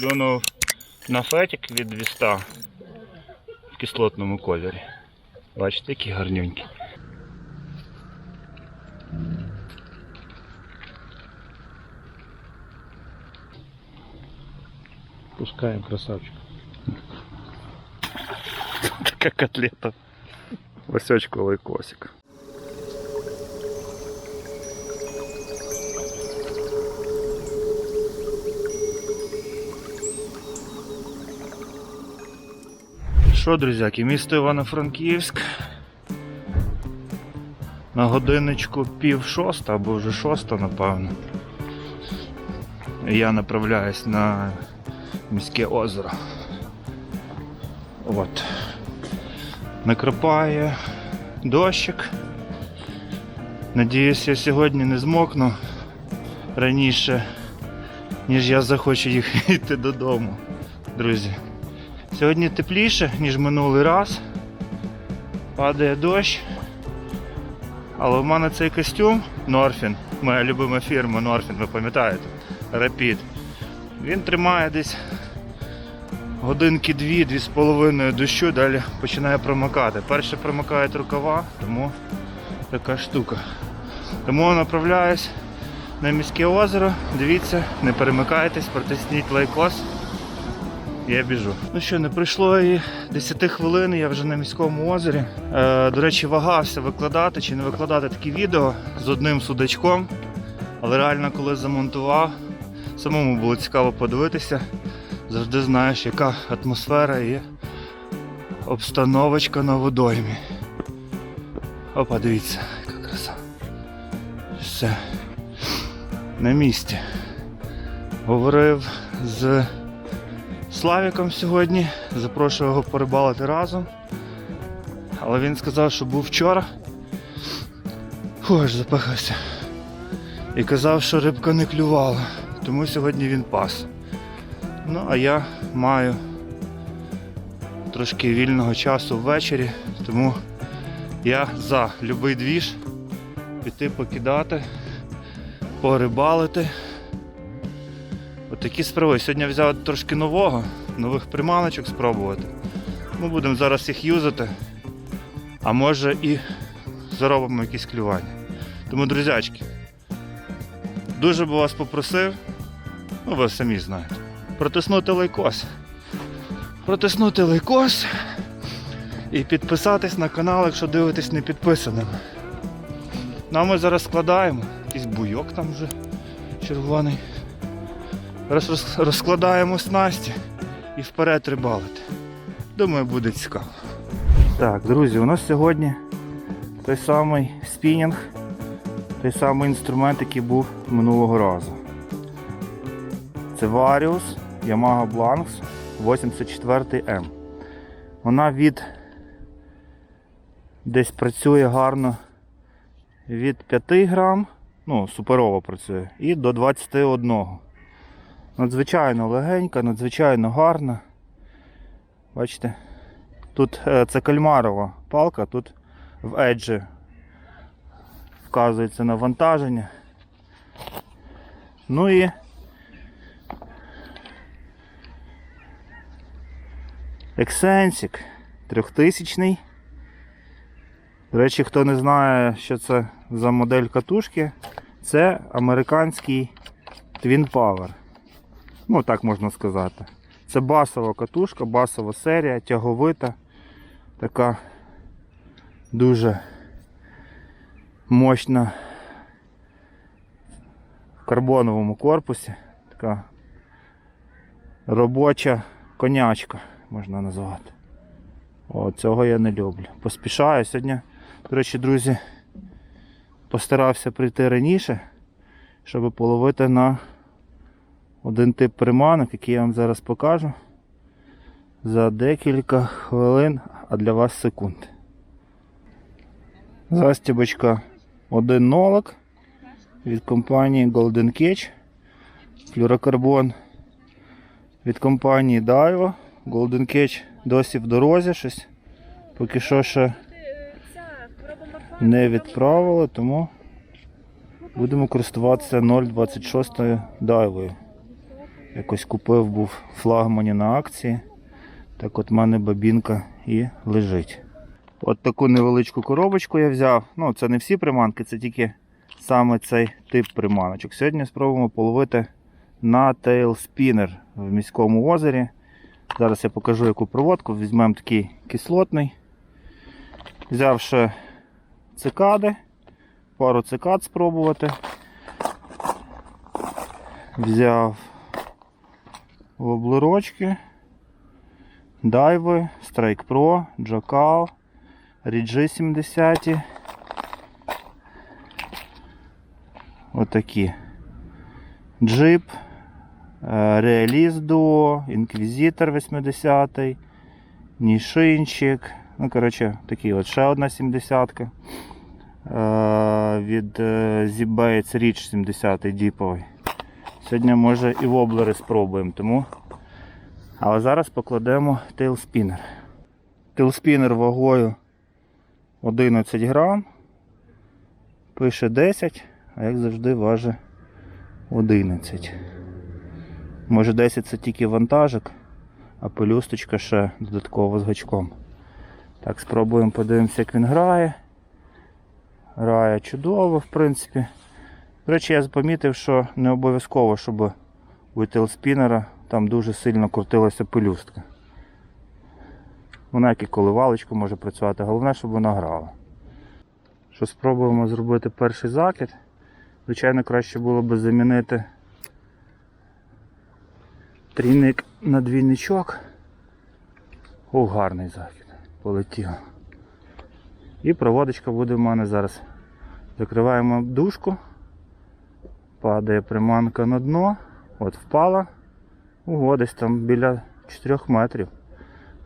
Клюнув на фетик від віста в кислотному кольорі. Бачите, які гарнюнькі. Пускаємо красавчик. Така котлета. Васечковий косик. Що, друзяки, місто Івано-Франківськ. На годиночку пів шоста або вже шоста, напевно. Я направляюсь на міське озеро. От. Накрапає дощик. Надіюсь, я сьогодні не змокну раніше, ніж я захочу їх йти додому, друзі. Сьогодні тепліше, ніж минулий раз. Падає дощ. Але в мене цей костюм Норфін, моя любима фірма Норфін, ви пам'ятаєте? Rapid. Він тримає десь годинки дві, дві з половиною дощу, далі починає промокати. Перше промокають рукава, тому така штука. Тому направляюсь на міське озеро. Дивіться, не перемикайтесь, протисніть лайкос. Я біжу. Ну що, не пройшло і 10 хвилин, я вже на міському озері. Е, до речі, вагався викладати чи не викладати такі відео з одним судачком. Але реально, коли замонтував, самому було цікаво подивитися. Завжди знаєш, яка атмосфера і обстановочка на водоймі. Опа, дивіться, яка краса. Все. На місці. Говорив з Славіком сьогодні, запрошував його порибалити разом. Але він сказав, що був вчора. Фу, запахався. І казав, що рибка не клювала. Тому сьогодні він пас. Ну, а я маю трошки вільного часу ввечері, тому я за любий двіж піти покидати, порибалити. Отакі справи. Сьогодні взяв трошки нового, нових приманочок спробувати. Ми будемо зараз їх юзати, а може і заробимо якісь клювання. Тому, друзячки, дуже би вас попросив, ну ви самі знаєте протиснути лайкос. Протиснути лайкос і підписатись на канал, якщо дивитесь не підписаним. Ну а ми зараз складаємо. Якийсь буйок там вже червоний. Роз- розкладаємо снасті і вперед рибалити. Думаю, буде цікаво. Так, друзі, у нас сьогодні той самий спінінг, той самий інструмент, який був минулого разу. Це Varius Yamaha Blanks 84M. Вона від десь працює гарно від 5 грам, ну, суперово працює, і до 21. Надзвичайно легенька, надзвичайно гарна. Бачите? Тут е, це кальмарова палка, тут в еджі вказується навантаження. Ну і Ексенсік 3000. До речі, хто не знає, що це за модель катушки, це американський Twin Power. Ну, так можна сказати. Це басова катушка, басова серія, тяговита, така дуже мощна в карбоновому корпусі. Така робоча конячка можна назвати. О, цього я не люблю. Поспішаю сьогодні. До речі, друзі, постарався прийти раніше, щоб половити на один тип приманок, який я вам зараз покажу за декілька хвилин, а для вас секунд. Застібочка один нолик від компанії Golden Cage, флюрокарбон від компанії Daiwa. Golden Cage досі в дорозі щось. Поки що ще не відправили, тому будемо користуватися 0,26 дайвою. Якось купив був флагмані на акції. Так от в мене бабінка і лежить. От таку невеличку коробочку я взяв. Ну, це не всі приманки, це тільки саме цей тип приманочок. Сьогодні спробуємо половити на Spinner в міському озері. Зараз я покажу яку проводку. Візьмемо такий кислотний. Взяв ще цикади, пару цикад спробувати. Взяв воблерочки, дайви, Strike Pro, Jackal, Ріджи 70. Отакі. Джип, Реаліст Duo, Інквізитор 80, Нішинчик. Ну, коротше, такі от ще одна 70 е, від е, Z-Bates Rich 70 діповий. Сьогодні може і воблери спробуємо, тому. Але зараз покладемо тейлспінер. Тейлспінер вагою 11 грам. Пише 10, а як завжди важить 11. Може 10 це тільки вантажик, а пелюсточка ще додатково з гачком. Так, спробуємо подивимося, як він грає. Грає чудово, в принципі. До речі, я помітив, що не обов'язково, щоб у телспінера там дуже сильно крутилася пелюстка. Вона як і коливалочку може працювати, головне, щоб вона грала. Що спробуємо зробити перший закид. Звичайно, краще було б замінити трійник на двійничок. О, гарний захід. Полетів. І проводочка буде в мене зараз. Закриваємо дужку. Падає приманка на дно. От впала. Ого, десь там біля 4 метрів.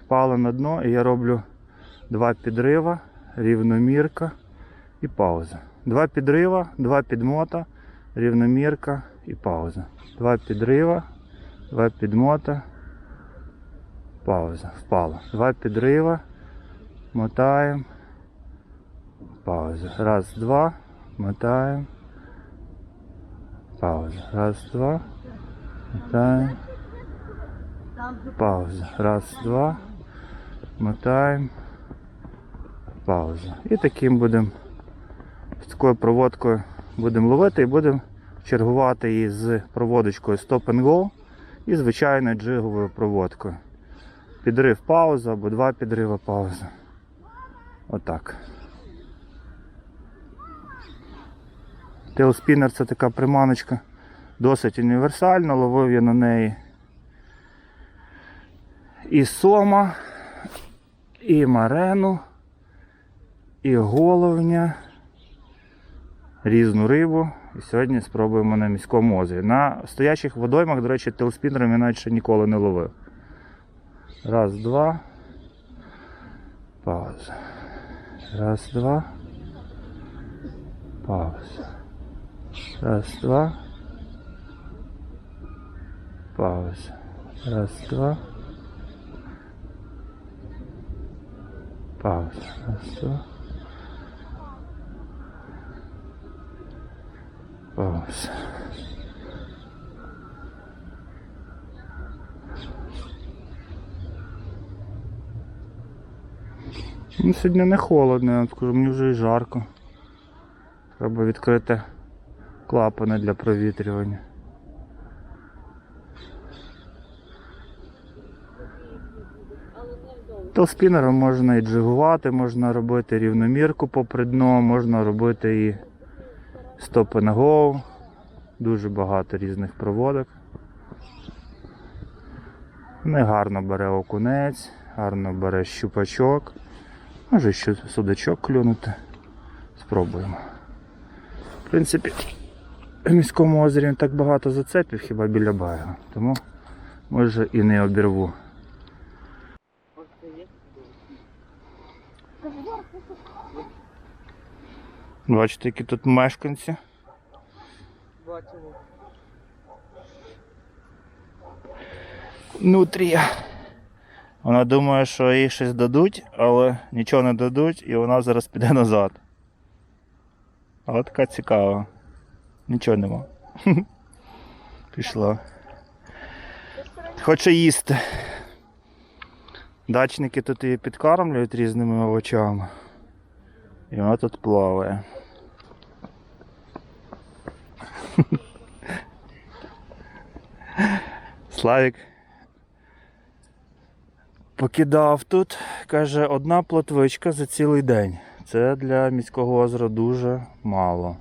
Впала на дно і я роблю два підрива, рівномірка і пауза. Два підрива, два підмота, рівномірка і пауза. Два підрива, два підмота, пауза. Впала. Два підрива, мотаємо, пауза. Раз, два, мотаємо. Пауза. Раз, два. Мотаємо. Пауза. Раз, два. Мотаємо. Пауза. І таким будемо з такою проводкою будемо ловити і будемо чергувати її з проводочкою Stop and Go і звичайною джиговою проводкою. Підрив пауза або два підрива пауза. Отак. Тейлспінер це така приманочка досить універсальна, ловив я на неї і сома, і марену, і головня, різну рибу. І сьогодні спробуємо на міському озері. На стоячих водоймах, до речі, телспінером я навіть ще ніколи не ловив. Раз, два. Пауза. Раз, два. Пауза. Раз, два. Пауза. Раз, два. Пауза. Раз, два. Пауза. Ну, сьогодні не холодно, я скажу, мені вже і жарко. Треба відкрити клапани для провітрювання. Телспінером можна і джигувати, можна робити рівномірку попри дно, можна робити і and Go. Дуже багато різних проводок. Не гарно бере окунець, гарно бере щупачок. Може ще судачок клюнути. Спробуємо. В принципі, в міському озері так багато зацепів, хіба біля берега. Тому може і не обірву. Бачите, які тут мешканці. Бачимо. Нутрія. Вона думає, що їй щось дадуть, але нічого не дадуть і вона зараз піде назад. Але така цікава. Нічого нема. Пішла. Хоче їсти. Дачники тут її підкармлюють різними овочами. І вона тут плаває. Славік покидав тут, каже, одна плотвичка за цілий день. Це для міського озера дуже мало.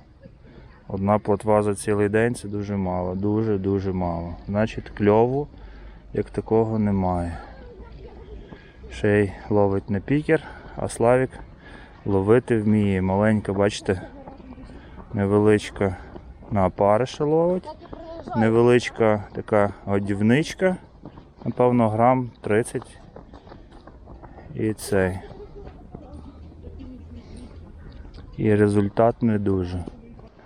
Одна плотва за цілий день це дуже мало, дуже-дуже мало. Значить, кльову як такого немає. Ще й ловить не пікер, а Славік ловити вміє. Маленька, бачите, невеличка на опариша ловить. Невеличка така годівничка, напевно, грам 30. І цей. І результат не дуже.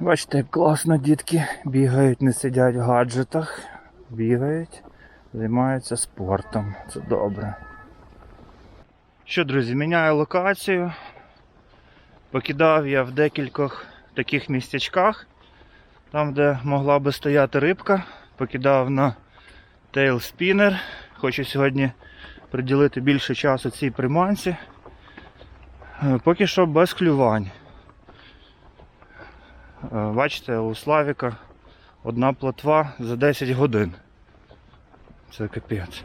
Бачите, як класно дітки бігають, не сидять в гаджетах, бігають, займаються спортом. Це добре. Що, друзі, міняю локацію. Покидав я в декількох таких містечках, там, де могла би стояти рибка. Покидав на Tail Spinner. Хочу сьогодні приділити більше часу цій приманці. Е, Поки що без клювань. Е, Бачите, у Славіка одна плотва за 10 годин. Це капець.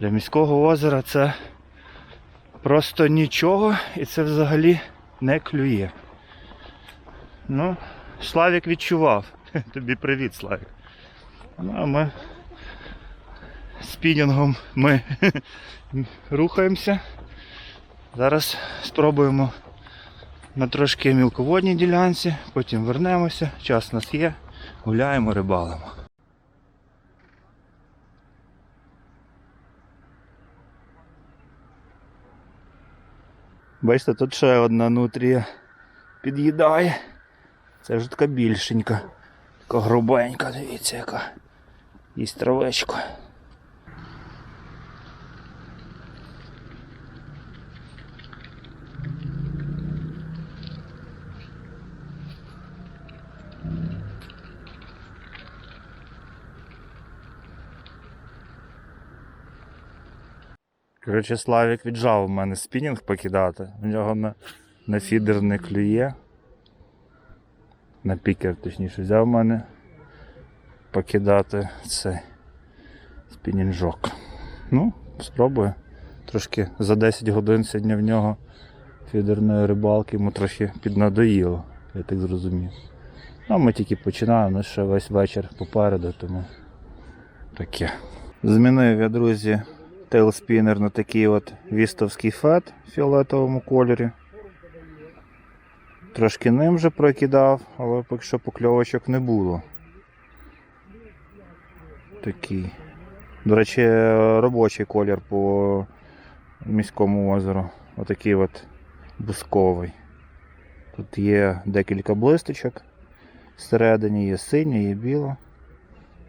Для міського озера це просто нічого і це взагалі не клює. Ну, Славік відчував. Тобі привіт, Славік. Ну, а ми спінінгом ми рухаємося. Зараз спробуємо на трошки мілководній ділянці, потім вернемося, час у нас є, гуляємо, рибалимо. Бачите, тут ще одна нутрія під'їдає. Це вже така більшенька, така грубенька, дивіться яка. Їсть травичку. Коротше, Славік віджав у мене спінінг покидати. У нього на, на фідер не клює. На пікер, точніше, взяв мене покидати цей спінінжок. Ну, спробую. Трошки за 10 годин сьогодні в нього фідерної рибалки йому трохи піднадоїло, я так зрозумів. Ну, ми тільки починаємо, ще весь вечір попереду, тому таке. Змінив я, друзі, тейлспінер на такий от вістовський фет в фіолетовому кольорі. Трошки ним вже прокидав, але поки що покльовочок не було. Такий. До речі, робочий колір по міському озеру. Отакий от бусковий. Тут є декілька блисточок. Всередині є синє, є біло.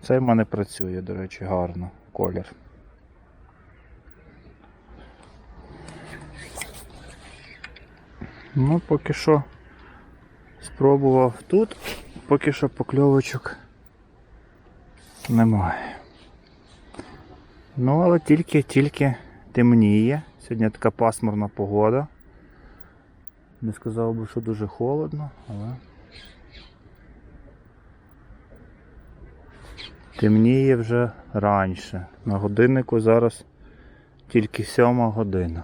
Це в мене працює, до речі, гарно колір. Ну, поки що спробував тут, поки що покльовочок немає. Ну, але тільки-тільки темніє. Сьогодні така пасмурна погода. Не сказав би, що дуже холодно, але темніє вже раніше. На годиннику зараз тільки сьома година.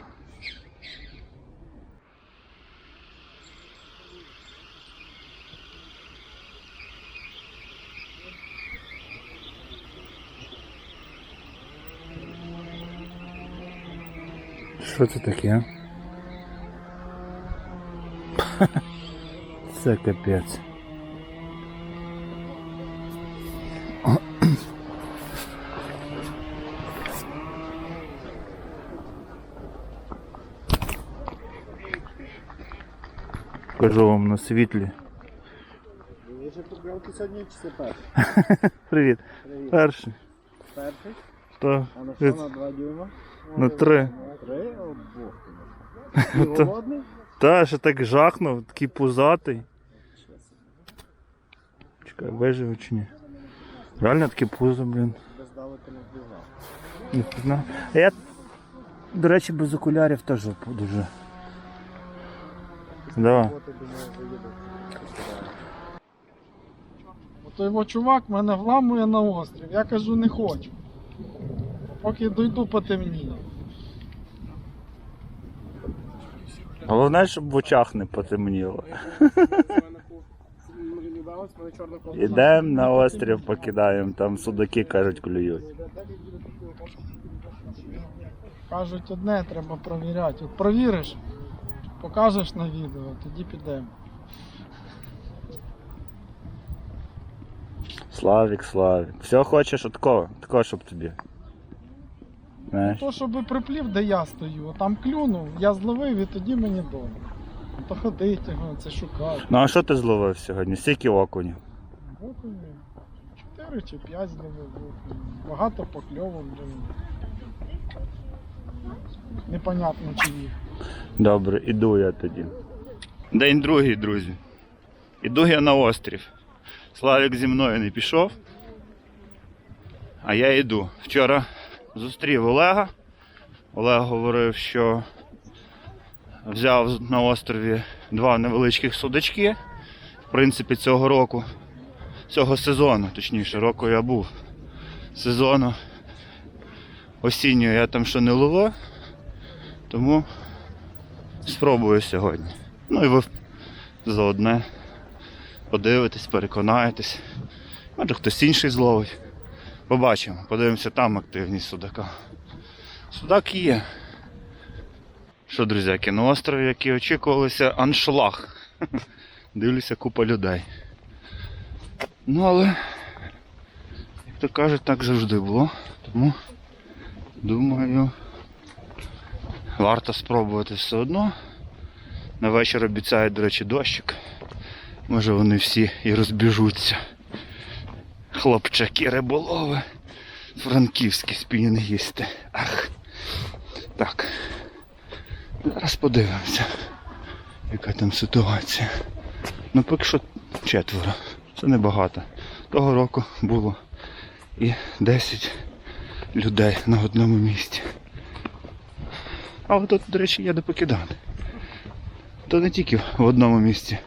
Що це таке? Це капець. Кажу вам на світлі. Ви вже покльовки сьогодні чи це перший? Привіт. Привіт. Перший. Перший? То А на що на два дюйма? На три. Три? Ти. Голодний? Та, ще так жахнув, такий пузатий. Чекай, виживе чи ні? Реально таке пузо, блін. Не впізнав. А я, до речі, без окулярів теж дуже. Давай. Ото його чувак мене вламує на острів. Я кажу, не хочу. Поки дойду потемніє. Головне, щоб в очах не потемніло. Ідемо на острів, покидаємо, там судаки кажуть, клюють. Кажуть, одне треба провіряти. От провіриш, покажеш на відео, тоді підемо. Славік, Славік. Все хочеш от такого, такого, щоб тобі. Знаєш? То, щоб приплів, де я стою, там клюнув, я зловив і тоді мені добре. То ходить його, це шукати. Ну а що ти зловив сьогодні? Скільки окунів? Окуні. Чотири чи п'ять зловив окунів. Багато покльовок, блин. Непонятно чи їх. Добре, іду я тоді. День другий, друзі. Іду я на острів. Славік зі мною не пішов. А я йду. Вчора зустрів Олега. Олег говорив, що взяв на острові два невеличких судачки. В принципі, цього року, цього сезону, точніше, року я був. Сезону осіннього я там ще не ловив. Тому спробую сьогодні. Ну і ви заодне подивитесь, переконаєтесь. Може хтось інший зловить. Побачимо, подивимося там активність судака. Судак є. Що, друзяки, на острові, який очікувалося, аншлаг. Дивлюся купа людей. Ну але, як то кажуть, так завжди було. Тому думаю. Варто спробувати все одно. На вечір обіцяють, до речі, дощик. Може вони всі і розбіжуться. Хлопчаки риболови. Франківські спінінгісти. Ах. Так. Зараз подивимося, яка там ситуація. Ну поки що четверо. Це небагато. Того року було і 10 людей на одному місці. Але тут, до речі, є де покидати. То не тільки в одному місці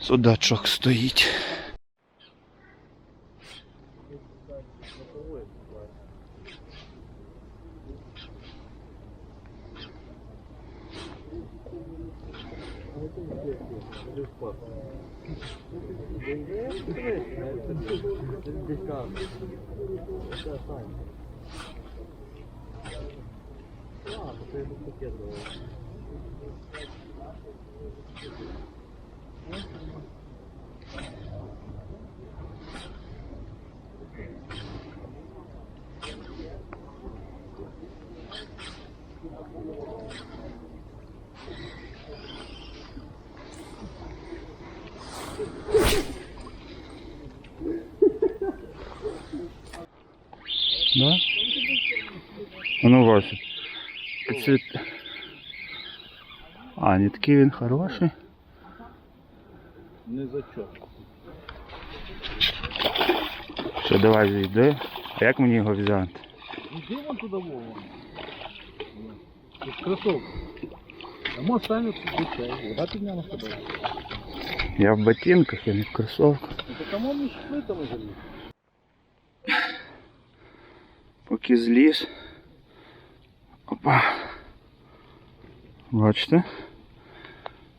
судачок стоїть. А, то я був пакет давав. Да? Ну Вася. Цвіт... А, не такий він хороший. Не зачок. Що, давай зійди. А як мені його взяти? Іди вон туди Вова. Тут кросовки. А може до цей. Вода підняла себе. Я в ботинках, я не в кросовках. Ну то кому ми з плитами Поки зліз. Опа. Бачите?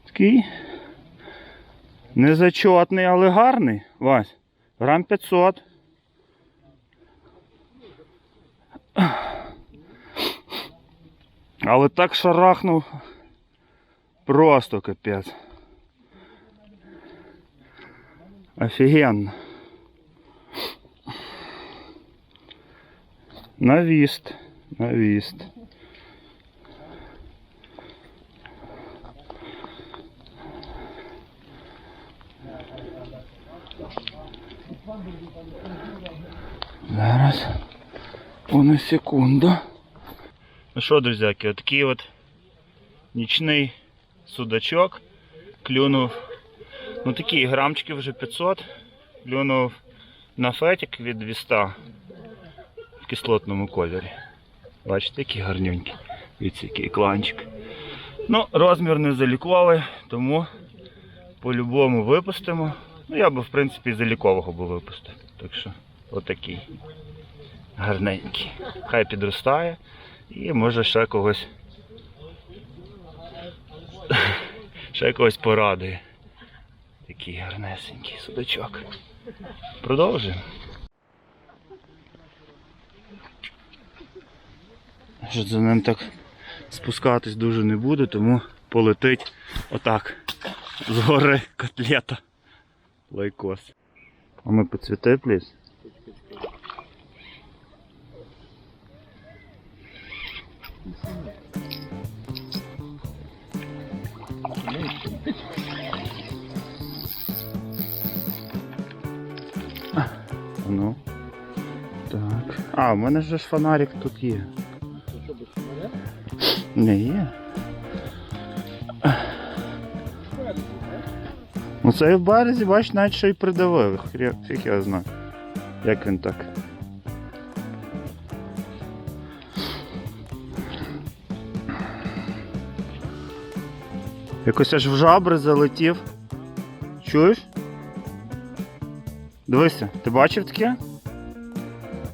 Такий незачетний, але гарний. Вась. Грам 500. Але так шарахнув. Просто капець. Офігенно. Навіст. Навіст. Зараз. Одну секунду. Ну що, друзяки, отакий от нічний судачок клюнув. Ну такі грамчики вже 500. Клюнув на фетик від 200. В кислотному кольорі. Бачите, які гарнюнькі. Дивіться, який кланчик. Ну, розмір не заліковий, тому по-любому випустимо. Ну, я би, в принципі, залікового би випустив. Так що, отакий. Гарненький. Хай підростає і може ще когось. Ще когось порадує. Такий гарнесенький судачок. Продовжуємо. Що за ним так спускатись дуже не буде, тому полетить отак. Згори котлета. Лайкос. А ми по цвіте, пліс? Ну. Так. А, у мене ж фонарик тут є. Не є. Ну це в березі, бач, навіть що і придавив. Фіг я знаю. Як він так. Якось аж в жабри залетів. Чуєш? Дивися, ти бачив таке?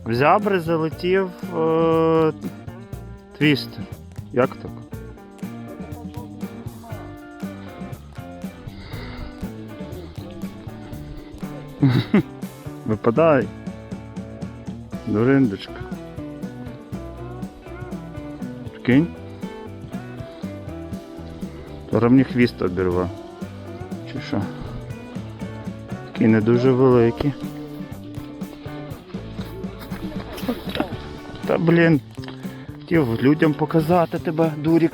В зябри залетів е- твістер. Як так? Випадай. Дуриндочка. Прикинь. Зараз мені хвіст обірвав. Чи що? Такий не дуже великий. Та блін. Хотів людям показати тебе, дурік.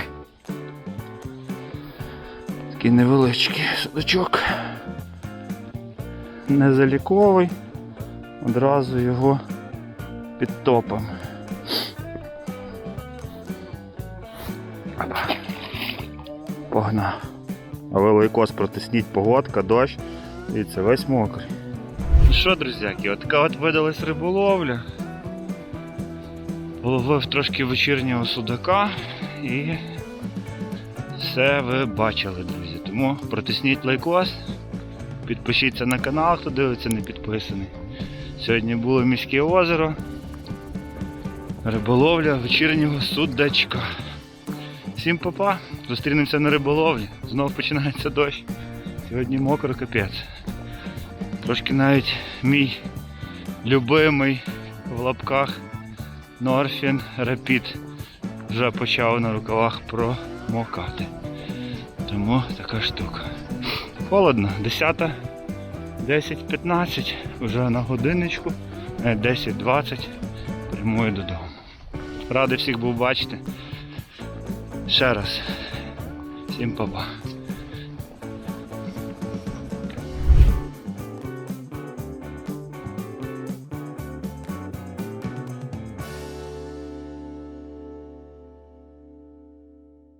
Такий невеличкий судачок. Незаліковий. Одразу його підтопом. Опа. Погнав. А великос протисніть погодка, дощ. Дивіться, весь мокрий. Ну що, друзяки, от така от видалась риболовля. Половив трошки вечірнього судака і все ви бачили, друзі. Тому протисніть лайкос, підпишіться на канал, хто дивиться, не підписаний. Сьогодні було міське озеро. Риболовля вечірнього судачка. Всім папа, зустрінемося на риболовлі. Знов починається дощ. Сьогодні мокро капець. Трошки навіть мій любимий в лапках Норфін Рапід вже почав на рукавах промокати. Тому така штука. Холодно, 10, 10-15, вже на годинничку, е, 10-20, прямую додому. Радий всіх був бачити. Ще раз. Всім па-па.